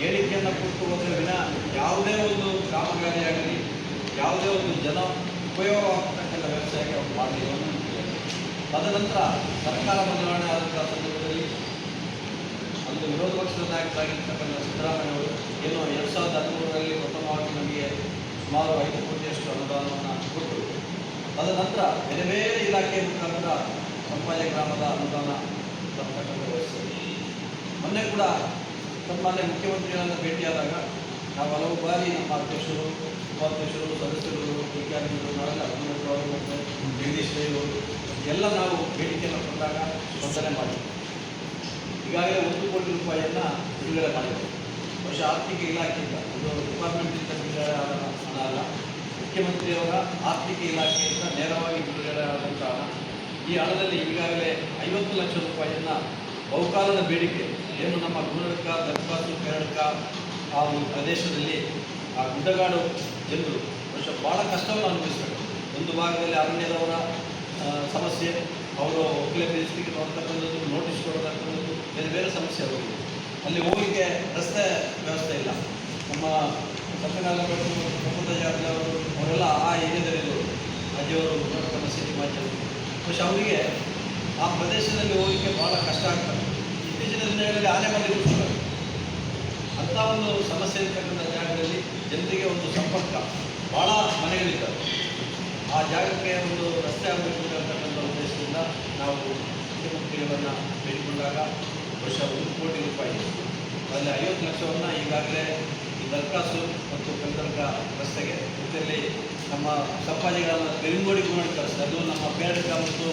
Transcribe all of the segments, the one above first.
ಹೇಳಿಕೆಯನ್ನು ಕೊಟ್ಟು ಹೋದರೆ ವಿನ ಯಾವುದೇ ಒಂದು ಕಾಮಗಾರಿಯಾಗಲಿ, ಯಾವುದೇ ಒಂದು ಜನ ಉಪಯೋಗ ಆಗ್ತಕ್ಕಂಥ ವ್ಯವಸ್ಥೆಗೆ ಅವರು ಮಾಡಲಿಲ್ಲ ತದನಂತರ ಸರ್ಕಾರ ಬದಲಾವಣೆ ಆದಂತಹ ಸಂದರ್ಭದಲ್ಲಿ ಒಂದು ವಿರೋಧ ಪಕ್ಷದ ನಾಯಕರಾಗಿರ್ತಕ್ಕಂಥ ಸಿದ್ದರಾಮಯ್ಯ ಅವರು ಏನು ಎರಡು ಸಾವಿರದ ಹದಿಮೂರರಲ್ಲಿ ಪ್ರಥಮವಾಗಿ ನಮಗೆ ಸುಮಾರು ಐದು ಕೋಟಿಯಷ್ಟು ಅನುದಾನವನ್ನು ಕೊಟ್ಟರು ತದನಂತರ ಬೇರೆ ಬೇರೆ ಇಲಾಖೆ ಮುಖಾಂತರ ಸಂಪಾಯ ಗ್ರಾಮದ ಅನುದಾನ ತರ್ತಕ್ಕಂಥ ವ್ಯವಸ್ಥೆ. ಮೊನ್ನೆ ಕೂಡ ಸನ್ಮಾನ್ಯ ಮುಖ್ಯಮಂತ್ರಿಗಳನ್ನು ಭೇಟಿಯಾದಾಗ ನಾವು ಹಲವು ಬಾರಿ ನಮ್ಮ ಅಧ್ಯಕ್ಷರು, ಉಪಾಧ್ಯಕ್ಷರು ಸದಸ್ಯರು ವಿಜ್ಞಾನಿಗಳು ನಾವೆಲ್ಲ ಅವರು ಮತ್ತು ಜಗದೀಶ್ ಅವರು, ಎಲ್ಲ ನಾವು ಬೇಡಿಕೆಯನ್ನು ಕೊಟ್ಟಾಗ ಸ್ಪಂದನೆ ಮಾಡಿದ್ವಿ. ಈಗಾಗಲೇ ಒಂದು ಕೋಟಿ ರೂಪಾಯಿಯನ್ನು ಬಿಡುಗಡೆ ಮಾಡಿದೆ ವರ್ಷ ಆರ್ಥಿಕ ಇಲಾಖೆಯಿಂದ ಒಂದು ಡಿಪಾರ್ಟ್ಮೆಂಟಿಂದ ಬಿಡುಗಡೆ ಹಣ ಅಲ್ಲ, ಮುಖ್ಯಮಂತ್ರಿಯವರ ಆರ್ಥಿಕ ಇಲಾಖೆಯಿಂದ ನೇರವಾಗಿ ಬಿಡುಗಡೆ ಆದಂಥ ಈ ಹಣದಲ್ಲಿ ಈಗಾಗಲೇ ಐವತ್ತು ಲಕ್ಷ ರೂಪಾಯಿಯನ್ನು ಬಹುಕಾಲದ ಬೇಡಿಕೆ ಏನು ನಮ್ಮ ಗುಣಕ ದರ್ಬಾಸು ಕೇರಳಕ ಆ ಒಂದು ಪ್ರದೇಶದಲ್ಲಿ ಆ ಗುಡ್ಡಗಾಡು ಜನರು ವರ್ಷ ಭಾಳ ಕಷ್ಟವನ್ನು ಅನುಭವಿಸ್ತಾರೆ. ಒಂದು ಭಾಗದಲ್ಲಿ ಅರಣ್ಯದವರ ಸಮಸ್ಯೆ, ಅವರು ಒಕ್ಕಲೆ ಬೇಸಿಗೆ ನೋಡ್ತಕ್ಕಂಥದ್ದು ನೋಟಿಸ್ ಕೊಡತಕ್ಕಂಥದ್ದು, ಬೇರೆ ಬೇರೆ ಸಮಸ್ಯೆ ಅವರಿಗೆ ಅಲ್ಲಿ ಹೋಗಲಿಕ್ಕೆ ರಸ್ತೆ ವ್ಯವಸ್ಥೆ ಇಲ್ಲ. ನಮ್ಮ ಸತ್ಯನಾರಾಯಣ ಮುಕುಂದಜಾರ್ಜಿ ಅವರು ಅವರೆಲ್ಲ ಆ ಏರಿಯಾದಲ್ಲಿರೋರು ಅಜ್ಜಿಯವರು ನಮ್ಮ ಸಿಟಿ ಮಾಜಿ ಅವರಿಗೆ ಆ ಪ್ರದೇಶದಲ್ಲಿ ಹೋಗಲಿಕ್ಕೆ ಭಾಳ ಕಷ್ಟ ಆಗ್ತದೆ. ಇತ್ತೀಚಿನ ದಿನಗಳಲ್ಲಿ ಆನೆ ಬಂದು ಅಂತ ಒಂದು ಸಮಸ್ಯೆ ಇರ್ತಕ್ಕಂಥ ಜಾಗದಲ್ಲಿ ಜನರಿಗೆ ಒಂದು ಸಂಪರ್ಕ ಭಾಳ ಮನೆಗಳಿದ್ದಾವೆ. ಆ ಜಾಗಕ್ಕೆ ಒಂದು ರಸ್ತೆ ಆಗಬೇಕು ಅಂತಕ್ಕಂಥ ಉದ್ದೇಶದಿಂದ ನಾವು ಮುಖ್ಯಮಂತ್ರಿಯವರನ್ನು ಬೇಡಿಕೊಂಡಾಗ ವರ್ಷ ಒಂದು ಕೋಟಿ ರೂಪಾಯಿ ಅದರಲ್ಲಿ ಐವತ್ತು ಲಕ್ಷವನ್ನು ಈಗಾಗಲೇ ಈ ದರ್ಕಾಸು ಮತ್ತು ಕಲ್ಕರ್ಕ ರಸ್ತೆಗೆ ಜೊತೆಯಲ್ಲಿ ನಮ್ಮ ಸಂಪಾದಿಗಳನ್ನು ಬೆಂಗೋಡಿ ಮಾಡಿ ಕಳಿಸ್ತಾರೆ ಅದು ನಮ್ಮ ಬೇಡಕ ಮತ್ತು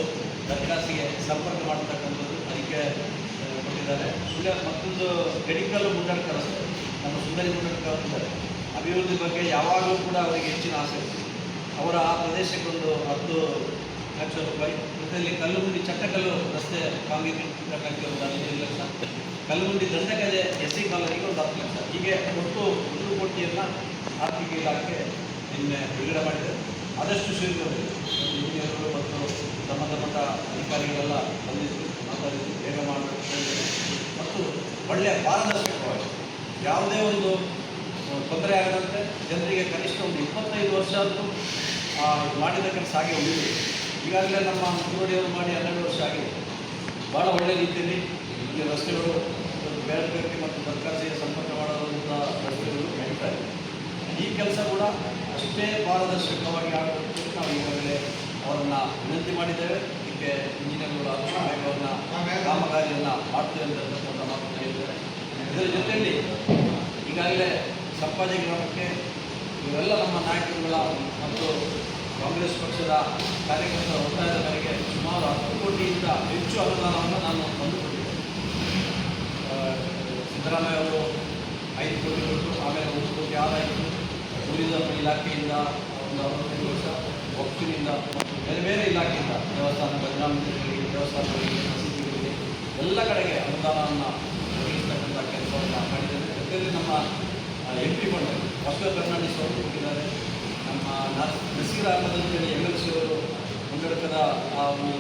ದರ್ಕಾಸಿಗೆ ಸಂಪರ್ಕ ಮಾಡತಕ್ಕಂಥದ್ದು. ಅದಕ್ಕೆ ಆ, ಈಗ ಮತ್ತೊಂದು ಮೆಡಿಕಲ್ ಮುಂಡಡ್ಕ ರಸ್ತೆ ನಮ್ಮ ಸುಂದರಿ ಮುಂಡಡ್ಕ ಅಂತಾರೆ ಅಭಿವೃದ್ಧಿ ಬಗ್ಗೆ ಯಾವಾಗಲೂ ಕೂಡ ಅವರಿಗೆ ಹೆಚ್ಚಿನ ಆಸೆ ಇದೆ ಅವರ ಆ ಪ್ರದೇಶಕ್ಕೊಂದು ಹತ್ತು ಲಕ್ಷ ರೂಪಾಯಿ. ಜೊತೆಯಲ್ಲಿ ಕಲ್ಲುಗುಂಡಿ ಚಟ್ಟಕಲ್ಲು ರಸ್ತೆ ಕಾಂಗ್ರೆಸ್ ಒಂದು ಹದಿನೈದು ಲಕ್ಷ ಕಲ್ಲುಗುಂಡಿ ದಂಡಕಲೆ ಎಸ್ ಸಿ ಕಾಲೋನಿಗೆ ಒಂದು ಹತ್ತು ಲಕ್ಷ. ಹೀಗೆ ಒಟ್ಟು ಒಂದು ಕೋಟಿಯನ್ನು ಆರ್ಥಿಕ ಇಲಾಖೆ ನಿನ್ನೆ ಬಿಡುಗಡೆ ಮಾಡಿದೆ. ಆದಷ್ಟು ಶೀಘ್ರದಲ್ಲಿ ಇಂಜಿನಿಯರ್ಗಳು ಮತ್ತು ಸಂಬಂಧಪಟ್ಟ ಅಧಿಕಾರಿಗಳೆಲ್ಲ ಬಂದಿದ್ದು ಮಾತಾಡಿದ್ದು ಬೇಗ ಮಾಡಬೇಕು ಮತ್ತು ಒಳ್ಳೆಯ ಪಾರದರ್ಶಕವಾಗಿ, ಯಾವುದೇ ಒಂದು ತೊಂದರೆ ಆಗದಂತೆ ಜನರಿಗೆ ಕನಿಷ್ಠ ಒಂದು ಇಪ್ಪತ್ತೈದು ವರ್ಷ ಆದರೂ ಮಾಡಿದ ಕೆಲಸ ಹಾಗೆ ಉಳಿದಿದೆ ಈಗಾಗಲೇ ನಮ್ಮ ಮುಖ್ಯಮಂತ್ರಿಯವರು ಮಾಡಿ ಹನ್ನೆರಡು ವರ್ಷ ಆಗಿದೆ. ಭಾಳ ಒಳ್ಳೆಯ ರೀತಿಯಲ್ಲಿ ಇಲ್ಲಿ ರಸ್ತೆಗಳು ಬೇರೆ ಮತ್ತು ಸರ್ಕಾರಿಗೆ ಸಂಪರ್ಕ ಮಾಡುವಂಥ ರಸ್ತೆಗಳು ನಡೀತಾ ಇದೆ. ಈ ಕೆಲಸ ಕೂಡ ಅಷ್ಟೇ ಪಾರದರ್ಶಕವಾಗಿ ಆಗಬೇಕು ನಾವು ಈಗಾಗಲೇ ಅವರನ್ನು ವಿನಂತಿ ಮಾಡಿದ್ದೇವೆ. ಇದಕ್ಕೆ ಇಂಜಿನಿಯರ್ಗಳು ಮಾಡ್ತೀವಿ ಕಾಮಗಾರಿಯನ್ನು ಮಾಡ್ತೇವೆ ಅಂತಕ್ಕಂಥ ಮಾತನ್ನು ಹೇಳಿದ್ದಾರೆ. ಇದರ ಜೊತೆಯಲ್ಲಿ ಈಗಾಗಲೇ ಸಪ್ಪಾಜಿ ಗ್ರಾಮಕ್ಕೆ ಇವೆಲ್ಲ ನಮ್ಮ ನಾಯಕರುಗಳ ಮತ್ತು ಕಾಂಗ್ರೆಸ್ ಪಕ್ಷದ ಕಾರ್ಯಕರ್ತರ ಒತ್ತಾಯದ ಮೇರೆಗೆ ಸುಮಾರು ಹತ್ತು ಕೋಟಿಯಿಂದ ಹೆಚ್ಚು ಅನುದಾನವನ್ನು ನಾನು ತಂದುಕೊಟ್ಟಿದ್ದೆ ಆ, ಸಿದ್ದರಾಮಯ್ಯ ಅವರು ಐದು ಕೋಟಿ ಕೊಟ್ಟು ಆಮೇಲೆ ಒಂದು ಕೋಟಿ ಆದಾಯಿತು ಟೂರಿಸಂ ಇಲಾಖೆಯಿಂದ ಒಂದು ಅರವತ್ತೈದು ವರ್ಷ ಮತ್ತು ಬೇರೆ ಬೇರೆ ಇಲಾಖೆಯಿಂದ ದೇವಸ್ಥಾನ ಭಜನಾಮಂದಿರಗಳಿಗೆ ದೇವಸ್ಥಾನಗಳಿಗೆ, ಮಸೀದಿಗಳಿಗೆ, ಎಲ್ಲ ಕಡೆಗೆ ಅನುದಾನವನ್ನು ಒದಗಿಸ್ತಕ್ಕಂಥ ಕೆಲಸವನ್ನು ಮಾಡಿದ್ದೇವೆ. ಜೊತೆಯಲ್ಲಿ ನಮ್ಮ M P fund Basava Fernandes ಅವರು ಕೊಟ್ಟಿದ್ದಾರೆ ನಮ್ಮ ನಸ್- ನಸೀರ್ ಅಹಮದ್ ಅಂತೇಳಿ ಎಂ ಎಲ್ ಸಿ ಅವರು ಮುಂಗಡಕದ ಆ, ಒಂದು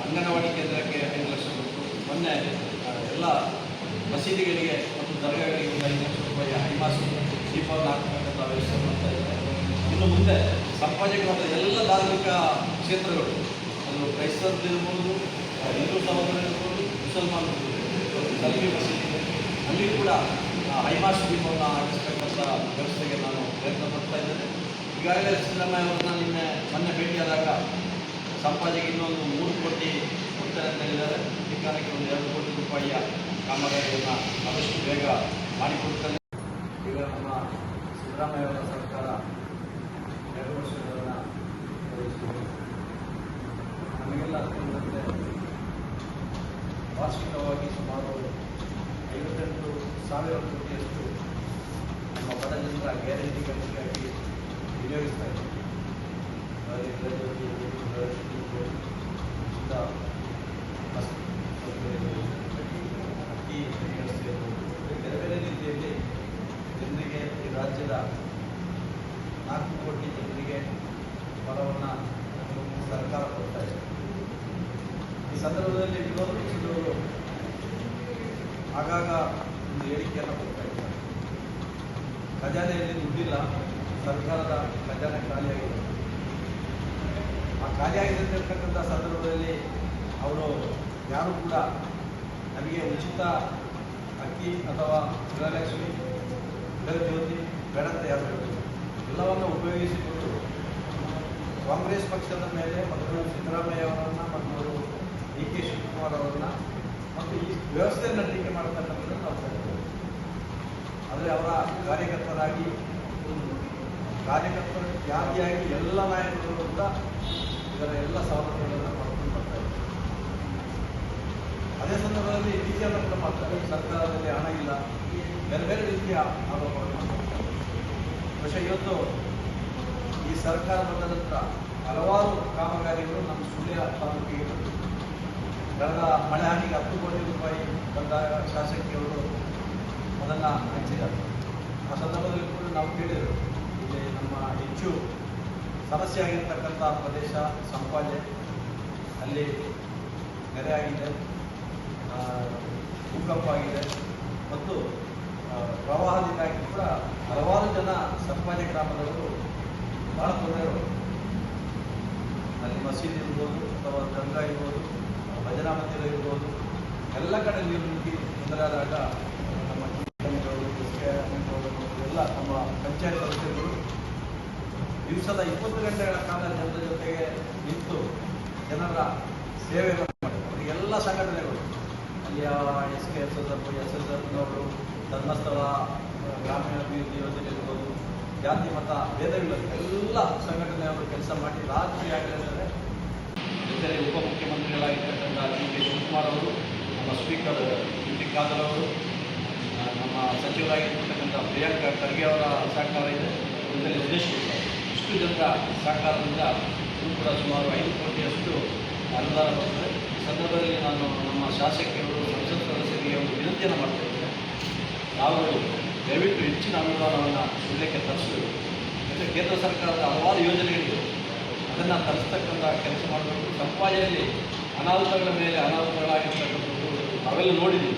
ಅಂಗನವಾಡಿ ಕೇಂದ್ರಕ್ಕೆ ಐದು ಲಕ್ಷ ಕೊಟ್ಟು ಮೊನ್ನೆ ಎಲ್ಲ ಮಸೀದಿಗಳಿಗೆ ಮತ್ತು ದರ್ಗಾಗಳಿಗೆ ಐದು ಲಕ್ಷ ರೂಪಾಯಿ ಐಮಾಸಿ ದೀಪವನ್ನು ಹಾಕತಕ್ಕಂಥ ವ್ಯವಸ್ಥೆ ಮಾಡ್ತಾ ಇದ್ದಾರೆ. ಇನ್ನು ಮುಂದೆ ಸಾಮಾಜಿಕವಾದ ಎಲ್ಲ ಧಾರ್ಮಿಕ ಕ್ಷೇತ್ರಗಳು ಅದು ಕ್ರೈಸ್ತರದ್ದು ಇರ್ಬೋದು ಹಿಂದೂ ಸಹೋದರ ಇರ್ಬೋದು ಮುಸಲ್ಮಾನ್ ಸಲ್ಮಿ ಮಸೀದಿ ಅಲ್ಲಿ ಕೂಡ ಆ, ಹೈಮಾಸ್ ದೀಪವನ್ನು ಹಾಕಿಸ್ತಕ್ಕಂಥ ವ್ಯವಸ್ಥೆಗೆ ನಾನು ಪ್ರಯತ್ನ ಪಡ್ತಾ ಇದ್ದೇನೆ. ಈಗಾಗಲೇ ಸಿದ್ದರಾಮಯ್ಯ ಅವರನ್ನ ನಿನ್ನೆ ಮೊನ್ನೆ ಭೇಟಿಯಾದಾಗ ಸಂಪಾದಕ ಇನ್ನೊಂದು ಮೂರು ಕೋಟಿ ಕೊಡ್ತಾರೆ ಅಂತ ಹೇಳಿದ್ದಾರೆ ಈ ಕಾರಣಕ್ಕೆ ಒಂದು ಎರಡು ಕೋಟಿ ರೂಪಾಯಿಯ ಕಾಮಗಾರಿಯನ್ನು ಆದಷ್ಟು ಬೇಗ ಮಾಡಿಕೊಡ್ತಾರೆ ಈಗ ನಮ್ಮ ಸಿದ್ದರಾಮಯ್ಯ ಅವರ ಸರ್ಕಾರ ನಿರ್ವಹಿಸಿದೆ. ನಮಗೆಲ್ಲ ವಾರ್ಷಿಕವಾಗಿ ಸುಮಾರು ಐವತ್ತೆಂಟು ಸಾವಿರ ಕೋಟಿಯಷ್ಟು ನಮ್ಮ ಬಡ ಜನರ ಗ್ಯಾರಂಟಿಗಳಿಗಾಗಿ ವಿನಿಯೋಗಿಸ್ತಾ ಇದ್ದೀವಿ ವ್ಯವಸ್ಥೆ ಬೇರೆ ಬೇರೆ ರೀತಿಯಲ್ಲಿ ಜನರಿಗೆ ಈ ರಾಜ್ಯದ ನಾಲ್ಕು ಕೋಟಿ ಜನರಿಗೆ ಫಲವನ್ನು ಸರ್ಕಾರ ಕೊಡ್ತಾ ಇದೆ. ಈ ಸಂದರ್ಭದಲ್ಲಿ ವಿರೋಧ ಪಕ್ಷದವರು ಆಗಾಗ ಒಂದು ಹೇಳಿಕೆಯನ್ನು ಕೊಡ್ತಾ ಇದ್ದಾರೆ. ಖಜಾನೆಯಲ್ಲಿ ದುಡ್ಡಿಲ್ಲ, ಸರ್ಕಾರದ ಖಜಾನೆ ಖಾಲಿಯಾಗಿದೆ. ಆ ಖಾಲಿಯಾಗಿದೆ ಅಂತಕ್ಕಂಥ ಸಂದರ್ಭದಲ್ಲಿ ಅವರು ಯಾರು ಕೂಡ ನಮಗೆ ಉಚಿತ ಅಕ್ಕಿ ಅಥವಾ ಗೃಹಲಕ್ಷ್ಮಿ, ಗೃಹಜ್ಯೋತಿ ಬೇಡ ಅಂತ ಯಾರು ಹೇಳಿದ್ರು ಎಲ್ಲವನ್ನು ಉಪಯೋಗಿಸಿಕೊಂಡು ಕಾಂಗ್ರೆಸ್ ಪಕ್ಷದ ಮೇಲೆ ಮತ್ತು ಸಿದ್ದರಾಮಯ್ಯ ಅವರನ್ನು ಮತ್ತು ಡಿ ಕೆ ಶಿವಕುಮಾರ್ ಅವರನ್ನ ಮತ್ತು ಈ ವ್ಯವಸ್ಥೆಯನ್ನು ಟೀಕೆ ಮಾಡ್ತಕ್ಕಂಥದ್ದನ್ನು ನಾವು ಕಲಿತೇವೆ ಆದರೆ ಅವರ ಕಾರ್ಯಕರ್ತರಾಗಿ ಕಾರ್ಯಕರ್ತರ ತ್ಯಾಗಿಯಾಗಿ ಎಲ್ಲ ನಾಯಕರು ಕೂಡ ಇದರ ಎಲ್ಲ ಸವಲತ್ತುಗಳನ್ನು ಮಾಡ್ಕೊಂಡು ಬರ್ತಾ ಇದ್ದಾರೆ. ಅದೇ ಸಂದರ್ಭದಲ್ಲಿ ರೀತಿಯನ್ನು ಕೂಡ ಮಾಡ್ತಾರೆ ಸರ್ಕಾರದಲ್ಲಿ ಹಣ ಇಲ್ಲ. ಬೇರೆ ಬೇರೆ ರೀತಿಯ ಆರೋಪಗಳನ್ನು ಮಾಡ್ತಾರೆ ಬಹುಶಃ ಇವತ್ತು ಈ ಸರ್ಕಾರ ಬಂದ ಹಲವಾರು ಕಾಮಗಾರಿಗಳು ನಮ್ಮ ಸುಳ್ಯ ತಾಲೂಕಿಗೆ ಬಂದಿವೆ. ಕಳೆದ ಮಳೆ ಹಾನಿಗೆ ಹತ್ತು ಕೋಟಿ ರೂಪಾಯಿ ಬಂದಾಗ ಶಾಸಕಿಯವರು ಅದನ್ನು ಹಂಚಿದ್ದಾರೆ ಆ ಸಂದರ್ಭದಲ್ಲಿ ಕೂಡ ನಾವು ಕೇಳಿದರು, ಇಲ್ಲಿ ನಮ್ಮ ಹೆಚ್ಚು ಸಮಸ್ಯೆ ಆಗಿರ್ತಕ್ಕಂಥ ಪ್ರದೇಶ ಸಂಪಾಜೆ, ಅಲ್ಲಿ ನೆರೆ ಆಗಿದೆ ಭೂಕಂಪ ಆಗಿದೆ, ಮತ್ತು ಪ್ರವಾಹದಿಂದಾಗಿ ಕೂಡ ಹಲವಾರು ಜನ ಸರ್ಪಾಜಿ ಗ್ರಾಮದವರು ಬಹಳ ತೊಂದರೆಗಳು ಅಲ್ಲಿ ಮಸೀದಿ ಇರ್ಬೋದು, ಅಥವಾ ಗಂಗಾ ಇರ್ಬೋದು, ಭಜನಾ ಮಂದಿರ ಇರ್ಬೋದು, ಎಲ್ಲ ಕಡೆ ನೀರು ನುಗ್ಗಿ ತೊಂದರೆ ಆದಾಗ ನಮ್ಮ ಎಲ್ಲ ನಮ್ಮ ಪಂಚಾಯತ್ ಸದಸ್ಯರು ದಿವಸದ ಇಪ್ಪತ್ತು ಗಂಟೆಗಳ ಕಾಲ ಜನರ ಜೊತೆಗೆ ನಿಂತು ಜನರ ಸೇವೆ ಮಾಡಿದ್ರು. ಎಲ್ಲ ಸಂಘಟನೆಗಳು. ಅಲ್ಲಿಯ S K S S S S ಎಫ್ನವರು Dharmasthala ಗ್ರಾಮೀಣ ಅಭಿವೃದ್ಧಿ ಯೋಜನೆ ಇರ್ಬೋದು, ಜಾತಿ ಮತ ಭೇದವಿಲ್ಲ ಎಲ್ಲ ಸಂಘಟನೆಯವರು ಕೆಲಸ ಮಾಡಿ ರಾತ್ರಿ ಆಗಲಿದ್ದಾರೆ ಜೊತೆಗೆ ಉಪಮುಖ್ಯಮಂತ್ರಿಗಳಾಗಿರ್ತಕ್ಕಂಥ ಡಿ ಕೆ ಶಿವಕುಮಾರ್ ಅವರು, ನಮ್ಮ ಸ್ಪೀಕರ್ ಟಿ ಖಾದರ್ ಅವರು, ನಮ್ಮ ಸಚಿವರಾಗಿರ್ತಕ್ಕಂಥ ಪ್ರಿಯಾಂಕ ಖರ್ಗೆ ಅವರ ಸಹಕಾರ ಇದೆ ಜೊತೆಗೆ ಉದ್ದೇಶ. ಇಷ್ಟು ಜನರ ಸಹಕಾರದಿಂದ ಕೂಡ ಸುಮಾರು ಐದು ಕೋಟಿಯಷ್ಟು ಅನುದಾನ ಬರ್ತದೆ ಸಂದರ್ಭದಲ್ಲಿ ನಾನು ನಮ್ಮ ಶಾಸಕಿಯವರು ಸಂಸತ್ ಸದಸ್ಯರಿಗೆ ಒಂದು ವಿನಂತಿಯನ್ನು ಮಾಡ್ತಾ ಇದ್ದೇನೆ ನಾವು ದಯವಿಟ್ಟು ಹೆಚ್ಚಿನ ಅನುದಾನವನ್ನು ಜಿಲ್ಲೆಗೆ ತರಿಸಬೇಕು. ಮತ್ತು ಕೇಂದ್ರ ಸರ್ಕಾರದ ಹಲವಾರು ಯೋಜನೆಗಳಿವೆ. ಅದನ್ನು ತರಿಸ್ತಕ್ಕಂಥ ಕೆಲಸ ಮಾಡಬೇಕು. ಸಂಪಾದನೆಯಲ್ಲಿ ಅನಾಹುತಗಳ ಮೇಲೆ ಅನಾಹುತಗಳಾಗಿರ್ತಕ್ಕಂಥದ್ದು ನಾವೆಲ್ಲ ನೋಡಿದ್ದೀವಿ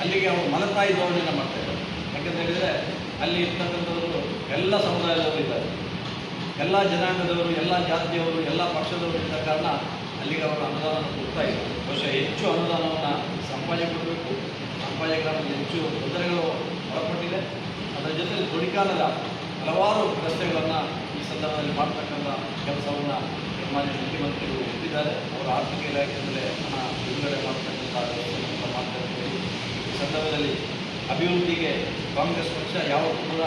ಅಲ್ಲಿಗೆ ಅವರು ಮಲತಾಯಿ ಧೋರಣೆಯನ್ನು ಮಾಡ್ತಾರೆ ಯಾಕಂತ ಹೇಳಿದರೆ ಅಲ್ಲಿ ಇರ್ತಕ್ಕಂಥವರು ಎಲ್ಲ ಸಮುದಾಯದವರು ಇದ್ದಾರೆ. ಎಲ್ಲ ಜನಾಂಗದವರು, ಎಲ್ಲ ಜಾತಿಯವರು, ಎಲ್ಲ ಪಕ್ಷದವರು ಇದ್ದ ಕಾರಣ ಅಲ್ಲಿಗೆ ಅವರು ಅನುದಾನವನ್ನು ಕೊಡ್ತಾ ಇದ್ದಾರೆ. ಬಹುಶಃ ಹೆಚ್ಚು ಅನುದಾನವನ್ನು ಸಂಪಾದನೆ ಕೊಡಬೇಕು. ಗ್ರಾಮದಲ್ಲಿ ಹೆಚ್ಚು ತೊಂದರೆಗಳು ಒಳಪಟ್ಟಿದೆ. ಅದರ ಜೊತೆಗೆ ಗುಡಿಕಾಲದ ಹಲವಾರು ರಸ್ತೆಗಳನ್ನು ಈ ಸಂದರ್ಭದಲ್ಲಿ ಮಾಡ್ತಕ್ಕಂಥ ಕೆಲಸವನ್ನು ಮಾನ್ಯ ಮುಖ್ಯಮಂತ್ರಿಗಳು ಒಪ್ಪಿದ್ದಾರೆ ಅವರ ಆರ್ಥಿಕ ಇಲಾಖೆಯಿಂದಲೇ ಹಣ ಬಿಡುಗಡೆ ಮಾಡ್ತಕ್ಕಂಥ ವ್ಯವಸ್ಥೆಯನ್ನು ಮಾಡ್ತಾ ಇದ್ದೀವಿ. ಈ ಸಂದರ್ಭದಲ್ಲಿ ಅಭಿವೃದ್ಧಿಗೆ ಕಾಂಗ್ರೆಸ್ ಪಕ್ಷ ಯಾವತ್ತೂ ಕೂಡ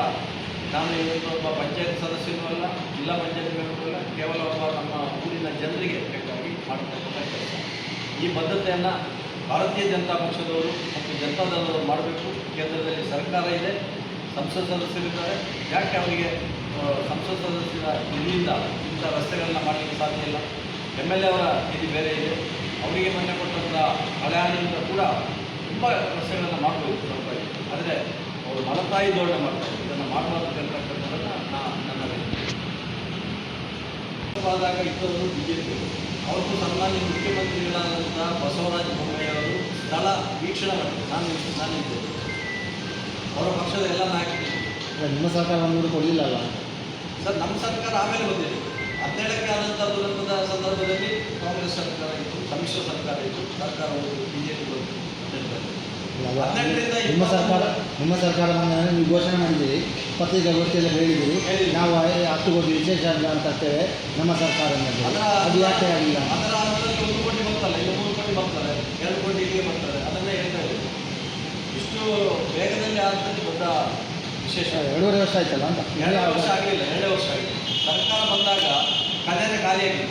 ನಾನು ಇವತ್ತು ಒಬ್ಬ ಪಂಚಾಯತ್ ಸದಸ್ಯನೂ ಅಲ್ಲ, ಜಿಲ್ಲಾ ಪಂಚಾಯತ್ ಮೆಂಬರು ಅಲ್ಲ, ಕೇವಲ ಒಬ್ಬ ನಮ್ಮ ಊರಿನ ಜನರಿಗೆ ಬೇಕಾಗಿ ಮಾಡ್ತಕ್ಕಂಥ ಕೆಲಸ. ಈ ಬದ್ಧತೆಯನ್ನು ಭಾರತೀಯ ಜನತಾ ಪಕ್ಷದವರು ಮತ್ತು ಜನತಾದಳದವರು ಮಾಡಬೇಕು. ಕೇಂದ್ರದಲ್ಲಿ ಸರ್ಕಾರ ಇದೆ, ಸಂಸತ್ ಸದಸ್ಯರಿದ್ದಾರೆ. ಯಾಕೆ ಅವರಿಗೆ ಸಂಸತ್ ಸದಸ್ಯರ ನಿಧಿಯಿಂದ ಇಂಥ ರಸ್ತೆಗಳನ್ನ ಮಾಡಲಿಕ್ಕೆ ಸಾಧ್ಯ ಇಲ್ಲ? ಎಂ ಎಲ್ ಎ ಅವರ ನಿಧಿ ಬೇರೆ ಇದೆ. ಅವರಿಗೆ ಮೊನ್ನೆ ಕೊಟ್ಟಂಥ ಹಳೆ ಹಣದಿಂದ ಕೂಡ ತುಂಬ ರಸ್ತೆಗಳನ್ನು ಮಾಡಬೇಕು ಸರ್ಕಾರಿ. ಆದರೆ, ಅವರು ಮಲತಾಯಿ ಧೋರಣೆ ಮಾಡ್ತಾರೆ ಇದನ್ನು ಮಾಡಬಾರ್ದು ಅಂತಕ್ಕಂಥದ್ದನ್ನು ಆದಾಗ ಇತ್ತವರು ಬಿ ಜೆ ಪಿ ಅವತ್ತು ಸನ್ಮಾನ್ಯ ಮುಖ್ಯಮಂತ್ರಿಗಳಾದಂಥ ಬಸವರಾಜ ಬೊಮ್ಮಾಯಿ ಅವರು ಸ್ಥಳ ವೀಕ್ಷಣೆ ಮಾಡಿದ್ರು. ನಾನು ನಾನಿದ್ದೆ ಅವರ ಪಕ್ಷದ ಎಲ್ಲ ನಾಯಕರು. ನಿಮ್ಮ ಸರ್ಕಾರ ನೋಡಲಿಲ್ಲ ಅಲ್ಲ ಸರ್ ನಮ್ಮ ಸರ್ಕಾರ ಆಮೇಲೆ ಬಂದಿದೆ. ಹದಿನೇಳಕ್ಕೆ ಆದಂಥ ದುರಂತದ ಸಂದರ್ಭದಲ್ಲಿ ಕಾಂಗ್ರೆಸ್ ಸರ್ಕಾರ ಇತ್ತು ಸಮ್ಮಿಶ್ರ ಸರ್ಕಾರ ಇತ್ತು. ಸರ್ಕಾರ ಬಿ ಜೆ ಪಿ ಬಂತು. ನಿಮ್ಮ ಸರ್ಕಾರ ನಿಮ್ಮ ಸರ್ಕಾರ ಬಂದಾಗ ನೀವು ಘೋಷಣೆ ಮಾಡಿದ್ದೀರಿ ಪತ್ರಿಕಾ ಗೋಷ್ಠಿಯಲ್ಲಿ ಹೇಳಿದ್ದೀರಿ. ನಾವು ಹತ್ತು ಕೋಟಿ ವಿಶೇಷ ಅಂತ ತರ್ತೇವೆ ನಮ್ಮ ಸರ್ಕಾರ ಅದು ಯಾಕೆ ಆಗಿಲ್ಲ? ಅದರ ಹಂತದಲ್ಲಿ ಒಂದು ಕೋಟಿ ಬರ್ತಲ್ಲ ಈಗ ಮೂರು ಕೋಟಿ ಬರ್ತಾರೆ ಎರಡು ಕೋಟಿ ಇಲ್ಲಿಗೆ ಬರ್ತಾರೆ ಅದನ್ನೇ ಹೇಳ್ತಾ ಇದ್ದೀವಿ ಇಷ್ಟು ವೇಗದಲ್ಲಿ ಆದಂಥದ್ದು ದೊಡ್ಡ ವಿಶೇಷ. ಎರಡೂವರೆ ವರ್ಷ ಆಯ್ತಲ್ಲ ಅಂತ? ಎರಡೇ ವರ್ಷ ಆಗಲಿಲ್ಲ ಎರಡೇ ವರ್ಷ ಆಗಿದೆ ಸರ್ಕಾರ ಬಂದಾಗ ಖಜಾನೆ ಖಾಲಿಯಾಗಿದೆ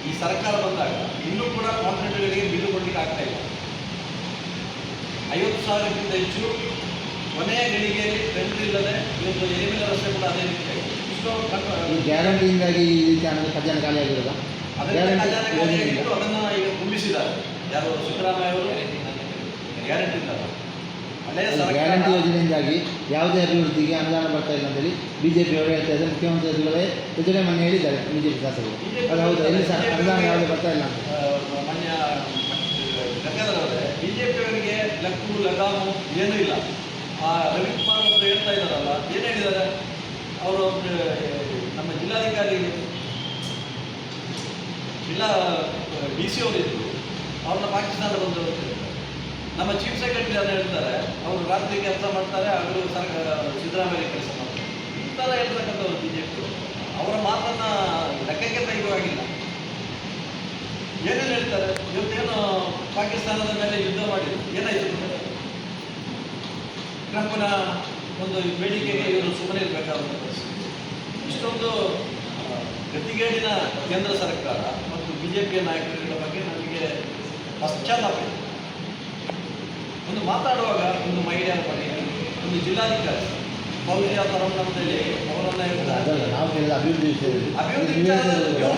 ಈ ಸರ್ಕಾರ ಬಂದಾಗ ಇನ್ನೂ ಕೂಡ ಕಾಂಟ್ರಾಕ್ಟ್ಗಳಿಗೆ ಬಿಲ್ಲು ಕೊಡಲಿಕ್ಕೆ ಆಗ್ತಾ ಇಲ್ಲ. ಐವತ್ತು ಸಾವಿರಕ್ಕಿಂತ ಹೆಚ್ಚು ಕೊನೆಯ ಗಳಿಗೆಯಲ್ಲಿ ಟ್ರೆಂಡ್ ಇಲ್ಲದೆ ಇವತ್ತು ಎಲಿಮಿನ ರಸ್ತೆ ಕೂಡ ಅದೇ ರೀತಿ ಇಷ್ಟೋ ಗ್ಯಾರಂಟಿಯಿಂದಾಗಿ ಈ ರೀತಿ ಅನ್ನೋದು ಖಜಾನೆ ಖಾಲಿ ಆಗಿರೋದ? ಅದನ್ನು ಖಜಾನೆ ಖಾಲಿಯಾಗಿತ್ತು ಅದನ್ನು ಈಗ ತುಂಬಿಸಿದ್ದಾರೆ. ಯಾರು ಸಿದ್ದರಾಮಯ್ಯ ಅವರು? ಗ್ಯಾರಂಟಿ ಇದ್ದಾರೆ ಹಳೆಯ ಗ್ಯಾರಂಟಿ ಯೋಜನೆಯಿಂದಾಗಿ ಯಾವುದೇ ಅಭಿವೃದ್ಧಿಗೆ ಅನುದಾನ ಬರ್ತಾ ಇಲ್ಲ ಅಂತೇಳಿ ಬಿಜೆಪಿ ಅವರು ಹೇಳ್ತಾ ಇದ್ದಾರೆ. ಮುಖ್ಯಮಂತ್ರಿಗಳೇ ಎದುರೇ ಮನೆ ಹೇಳಿದ್ದಾರೆ ಬಿಜೆಪಿ ಶಾಸಕರು. ಅದು ಹೌದು ಎಲ್ಲಿ ಸಹ ಅನುದಾನ ಯಾವುದೇ ಬರ್ತಾ ಇಲ್ಲ ಅಂತ. ಆ, ಲಕ್ಕು ಲಗಾಮು ಏನೂ ಇಲ್ಲ. ಆ ರವಿಕುಮಾರ್ ಅವರು ಹೇಳ್ತಾ ಇದ್ದಾರಲ್ಲ ಏನು ಹೇಳಿದ್ದಾರೆ? ಅವರು ನಮ್ಮ ಜಿಲ್ಲಾಧಿಕಾರಿ ಜಿಲ್ಲಾ ಡಿ ಸಿ ಅವರಿದ್ರು ಅವ್ರನ್ನ ಪಾಕಿಸ್ತಾನ ಬಂದು ನಮ್ಮ ಚೀಫ್ ಸೆಕ್ರೆಟರಿ ಅಂತ ಹೇಳ್ತಾರೆ ಅವರು ರಾತ್ರಿ ಕೆಲಸ ಮಾಡ್ತಾರೆ ಅವರು ಸಿದ್ದರಾಮಯ್ಯ ಕೆಲಸ ಮಾಡ್ತಾರೆ. ಈ ಥರ ಹೇಳ್ತಕ್ಕಂಥವ್ರು ಬಿ ಜೆ ಪಿ ಅವರ ಮಾತನ್ನ ಲೆಕ್ಕಕ್ಕೆ ತೆಗೆಯುವಾಗಿಲ್ಲ ಏನೇನು ಹೇಳ್ತಾರೆ? ಇವತ್ತೇನು ಪಾಕಿಸ್ತಾನದ ಮೇಲೆ ಯುದ್ಧ ಮಾಡಿ ಏನಾಯ್ತು? ಟ್ರಂಪ್ನ ಒಂದು ಬೇಡಿಕೆಗೆ ಇವರು ಸುಮ್ಮನೆ ಇರಬೇಕಾದ ಇಷ್ಟೊಂದು ಗತಿಗೇಡಿನ ಕೇಂದ್ರ ಸರ್ಕಾರ ಮತ್ತು ಬಿ ಜೆ ನಾಯಕರುಗಳ ಬಗ್ಗೆ ನಮಗೆ ಪಶ್ಚಾತ್ತಾಪ ಒಂದು ಮಾತಾಡುವಾಗ ಒಂದು ಮಹಿಳೆಯರ ಬಗ್ಗೆ, ಒಂದು ಜಿಲ್ಲಾಧಿಕಾರಿ ಅವರನ್ನ ಅದಲ್ಲ ನಾವು ಕೇಳಿದ ಅಭಿವೃದ್ಧಿ ವಿಷಯದಲ್ಲಿ ಅಭಿವೃದ್ಧಿ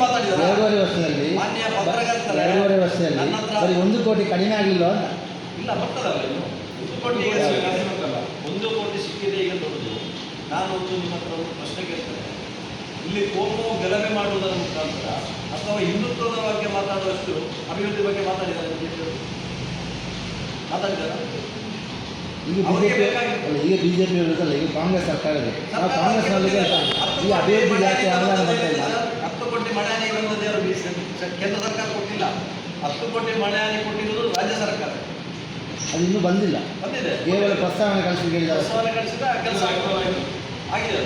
ಮಾತಾಡಿದ್ದೀರಾ? ಎರಡೂವರೆ ವರ್ಷದಲ್ಲಿ ಮಾನ್ಯ ಪತ್ರಕರ್ತರೇ, ಎರಡೂವರೆ ವರ್ಷದಲ್ಲಿ ನನ್ನ ಹತ್ರ- ಬರೀ ಒಂದು ಕೋಟಿ ಕಡಿಮೆ ಆಗಿಲ್ಲ ಅಂತ ಇಲ್ಲ ಬರ್ತದಲ್ಲ ಇನ್ನು ಒಂದು ಕೋಟಿ ಈಗ. ಒಂದು ಕೋಟಿ ಸಿಕ್ಕಿದೆ ಈಗ ದೊಡ್ಡದು. ನಾನು ಒಂದು ನಿಮ್ಮ ಹತ್ರ ಒಂದು ಪ್ರಶ್ನೆ ಕೇಳ್ತೇನೆ. ಇಲ್ಲಿ ಕೋಮು ಗಲಭೆ ಮಾಡುವುದರ ಮುಖಾಂತರ ಅಥವಾ ಹಿಂದುತ್ವದ ಬಗ್ಗೆ ಮಾತಾಡುವಷ್ಟು ಅಭಿವೃದ್ಧಿ ಬಗ್ಗೆ ಮಾತಾಡಿದ್ದಾರೆ ಬಿಜೆಪಿಯವರು ಮಾತಾಡಿದಾರ ಈಗ ಅವ್ರಿಗೆ ಬಿಜೆಪಿ ಈಗ ಅಲ್ಲ ಈಗ ಬಿಜೆಪಿ ಇರುತ್ತಲ್ಲ ಈಗ ಕಾಂಗ್ರೆಸ್ ಸರ್ಕಾರ ಇದೆ. ನಾವು ಸರ್ಕಾರ ಕಾಂಗ್ರೆಸ್ನಲ್ಲಿ ಈ ಅಭಿವೃದ್ಧಿ ಜಾಸ್ತಿ ಅನುದಾನ ಇಲ್ಲ ಹತ್ತು ಕೋಟಿ ಮಳೆ ಹಾನಿ ಬಂದದ್ದು ಅವರು ಕೇಂದ್ರ ಸರ್ಕಾರ ಕೊಟ್ಟಿಲ್ಲ. ಹತ್ತು ಕೋಟಿ ಮಳೆ ಹಾನಿ ಕೊಟ್ಟಿರೋದು ರಾಜ್ಯ ಸರ್ಕಾರ. ಅದು ಇನ್ನೂ ಬಂದಿಲ್ಲ. ಬಂದಿದೆ. ಕೇವಲ ಪ್ರಸ್ತಾವನೆ ಕಳಿಸಿ ಕೇಳಿದ ಪ್ರಸ್ತಾವನೆ ಕಳಿಸಿದ ಕೆಲಸ ಆಗಿದೆ. ಅದೇ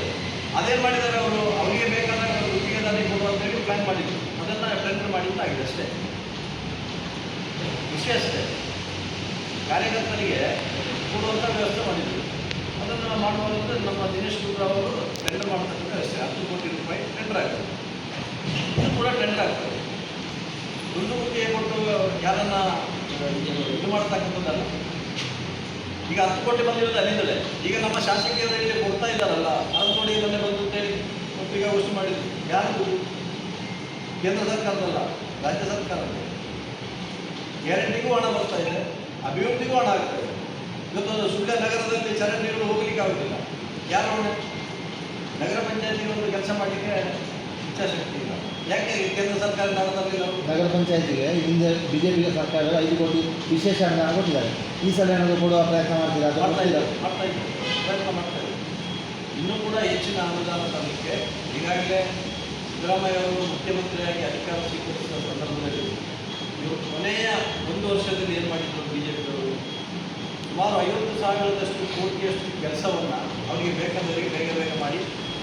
ಅದೇನ್ ಮಾಡಿದ್ದಾರೆ ಅವರು. ಅವರಿಗೆ ಬೇಕಾದ ಗುತ್ತಿಗೆದಾರಿ ಕೊಡು ಅಂತ ಹೇಳಿ ಪ್ಲಾನ್ ಮಾಡಿದ್ರು. ಅದನ್ನ ಟೆಂಡರ್ ಮಾಡಿದ್ದು ಆಗಿದೆ ಅಷ್ಟೇ. ವಿಷಯ ಅಷ್ಟೇ. ಕಾರ್ಯಕರ್ತರಿಗೆ ಕೊಡುವಂಥ ವ್ಯವಸ್ಥೆ ಮಾಡಿದ್ವಿ. ಅದನ್ನು ಮಾಡುವಾಗ ನಮ್ಮ ದಿನೇಶ್ ಗುಂಡೂರಾವ್ ಅವರು ಟೆಂಡರ್ ಮಾಡ್ತಕ್ಕಂಥ ವ್ಯವಸ್ಥೆ. ಹತ್ತು ಕೋಟಿ ರೂಪಾಯಿ ಟೆಂಡರ್ ಆಗ್ತದೆ ಇದು ಕೂಡ ಟೆಂಡರ್ ಆಗ್ತದೆ ದುಡ್ಡು ಗುತ್ತಿಗೆ ಕೊಟ್ಟು ಯಾರನ್ನ, ಇದು ಮಾಡ್ತಕ್ಕಂಥದ್ದಲ್ಲ. ಈಗ ಹತ್ತು ಕೋಟಿ ಬಂದಿರೋದು ಅಲ್ಲಿಂದಲೇ. ಈಗ ನಮ್ಮ ಶಾಸಕೀಯರಲ್ಲಿ ಕೊಡ್ತಾ ಇದ್ದಾರಲ್ಲ ಹತ್ತು ಕೋಟಿ ಇದನ್ನೇ ಬಂದು ಅಂತೇಳಿ ಒಪ್ಪಿಗೆ ಘೋಷಣೆ ಮಾಡಿದ್ರು. ಯಾರು ಕೇಂದ್ರ ಸರ್ಕಾರದಲ್ಲ, ರಾಜ್ಯ ಸರ್ಕಾರದ ಗ್ಯಾರಂಟಿಗೂ ಹಣ ಬರ್ತಾ ಇದೆ, ಅಭಿವೃದ್ಧಿಗೂ ಹಣ ಆಗ್ತಾ ಇವತ್ತು ಸುಳ್ಯ ನಗರದಲ್ಲಿ ಚರಂಡಿಗಳು ಹೋಗ್ಲಿಕ್ಕೆ ಆಗುತ್ತಿಲ್ಲ ಯಾರು? ನಗರ ಪಂಚಾಯತಿ ಒಂದು ಕೆಲಸ ಮಾಡಲಿಕ್ಕೆ ಇಚ್ಛಾಶಕ್ತಿ ಇಲ್ಲ. ಯಾಕೆ ಕೇಂದ್ರ ಸರ್ಕಾರ ನಗರ ಪಂಚಾಯತಿಗೆ ಹಿಂದೆ ಬಿಜೆಪಿ ಸರ್ಕಾರ ಐದು ಕೋಟಿ ವಿಶೇಷ ಅನುದಾನ ಕೊಟ್ಟಿದ್ದಾರೆ. ಈ ಸಲ ಏನಾದರೂ ಕೊಡುವ ಪ್ರಯತ್ನ ಮಾಡ್ತೀರಾ ಅದು ಮಾಡ್ತಾ ಇದ್ದಾರೆ ಮಾಡ್ತಾ ಇದ್ದಾರೆ ಪ್ರಯತ್ನ ಮಾಡ್ತಾ ಇದ್ದಾರೆ. ಇನ್ನೂ ಕೂಡ ಹೆಚ್ಚಿನ ಅನುದಾನ ತರಲಿಕ್ಕೆ ಈಗಾಗಲೇ ಸಿದ್ದರಾಮಯ್ಯ ಅವರು ಮುಖ್ಯಮಂತ್ರಿಯಾಗಿ ಅಧಿಕಾರ ಸ್ವೀಕರಿಸಿದ ಸಂದರ್ಭದಲ್ಲಿ ಇವರು ಕೊನೆಯ ಒಂದು ವರ್ಷದಲ್ಲಿ ಏನು ಮಾಡಿದ್ರು? ಸುಮಾರು ಐವತ್ತು ಸಾವಿರದಷ್ಟು ಕೋಟಿಯಷ್ಟು ಕೆಲಸವನ್ನು ಅವರಿಗೆ ಬೇಕಾದವರಿಗೆ ಬೇಗ ಬೇಗ ಮಾಡಿ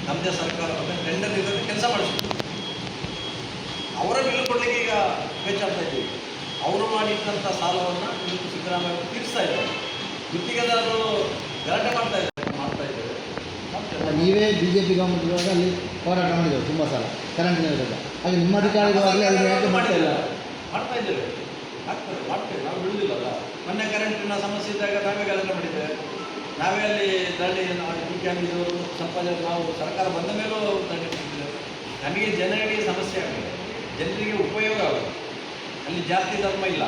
ನಮ್ಮದೇ ಸರ್ಕಾರ ಬಂದ ಟೆಂಡರ್ ಇರೋದು ಕೆಲಸ ಮಾಡಿಸ್ತೀವಿ ಅವರ ಬಿಲ್ಲು ಕೊಡಲಿಕ್ಕೆ ಈಗ ಬೇಕಾಗ್ತಾ ಇದ್ದೀವಿ. ಅವರು ಮಾಡಿದಂಥ ಸಾಲವನ್ನು ಇವತ್ತು ಸಿದ್ದರಾಮಯ್ಯ ತೀರಿಸ್ತಾ ಇದ್ದಾರೆ. ಗುತ್ತಿಗೆದಾರರು ಗಲಾಟೆ ಮಾಡ್ತಾ ಇದ್ದಾರೆ ಮಾಡ್ತಾ ಇದ್ದಾರೆ. ನೀವೇ ಬಿ ನೀವೇ ಪಿ ಗೌರ್ಮೆಂಟ್ ಇರುವಾಗ ಅಲ್ಲಿ ಹೋರಾಟ ಮಾಡಿದ್ದೇವೆ ತುಂಬ ಸಲ ಕರೆಂಟಿನ ವಿರುದ್ಧ ಹಾಗೆ ನಿಮ್ಮ ಅಧಿಕಾರಿಗಳು ಯಾಕೆ ಮಾಡ್ತಾ ಇಲ್ಲ? ಮಾಡ್ತಾ ಇದ್ದೇವೆ ಆಗ್ತದೆ, ಮಾಡ್ತೇವೆ, ನಾವು ಬಿಡುವುದಿಲ್ಲಲ್ಲ ಮೊನ್ನೆ ಕರೆಂಟಿನ ಸಮಸ್ಯೆ ಇದ್ದಾಗ ನಾವೇ ಗಲಾಟೆ ಮಾಡಿದ್ದೇವೆ. ನಾವೇ ಅಲ್ಲಿ ದಂಡಿ ಡಿ ಇದ್ದವರು ಸಂಪಾದನೆ, ನಾವು ಸರ್ಕಾರ ಬಂದ ಮೇಲೂ ದಂಡಿ ನಮಗೆ ಜನರಿಗೆ ಸಮಸ್ಯೆ ಆಗಿದೆ. ಜನರಿಗೆ ಉಪಯೋಗ ಆಗುತ್ತೆ. ಅಲ್ಲಿ ಜಾತಿ ಧರ್ಮ ಇಲ್ಲ.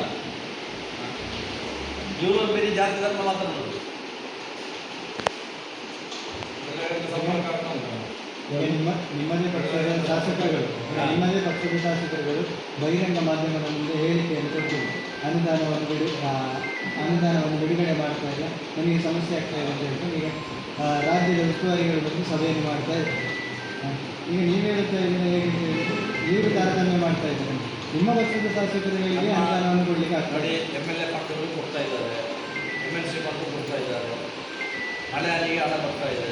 ಇವರು ಬೇರೆ ಜಾತಿ ಧರ್ಮ ಮಾತ್ರ ನೋಡುದು ನಿಮ್ಮ ನಿಮ್ಮದೇ ಪಕ್ಷದ ಶಾಸಕರುಗಳು ನಿಮ್ಮದೇ ಪಕ್ಷದ ಶಾಸಕರುಗಳು ಬಹಿರಂಗ ಮಾಧ್ಯಮದ ಮುಂದೆ ಹೇಳಿಕೆಯನ್ನು ಅಂತ ಅನುದಾನವನ್ನು ಬಿಡು ಅನುದಾನವನ್ನು ಬಿಡುಗಡೆ ಮಾಡ್ತಾ ಇಲ್ಲ. ನಮಗೆ ಸಮಸ್ಯೆ ಆಗ್ತಾ ಇದೆ ಅಂತ ಹೇಳ್ಕೊಂಡು ಈಗ ರಾಜ್ಯದ ಉಸ್ತುವಾರಿಗಳ ಬಗ್ಗೆ ಸಭೆಯನ್ನು ಮಾಡ್ತಾ ಇದ್ದಾರೆ. ಈಗ ನೀವು ಹೇಳ್ತಾ ಇದ್ದೀರ ಹೇಗೆ ಅಂತ ಹೇಳಿದ್ರೆ, ಇವರು ತಾರತಮ್ಯ ಮಾಡ್ತಾ ಇದ್ದಾರೆ. ನಿಮ್ಮ ಪಕ್ಷದ ಶಾಸಕರುಗಳಿಗೆ ಅನುದಾನವನ್ನು ಕೊಡಲಿಕ್ಕೆ ಆಗ್ತದೆ ಎಂ ಎಲ್ ಎ ಪಕ್ಷಗಳು ಕೊಡ್ತಾ ಇದ್ದಾರೆ. ಎಂ ಎಲ್ ಸಿ ಪಕ್ಷ ಕೊಡ್ತಾ ಇದ್ದಾರೆ. ಮಳೆ ಅಲ್ಲಿಗೆ ಹಣ ಬರ್ತಾ ಇದೆ.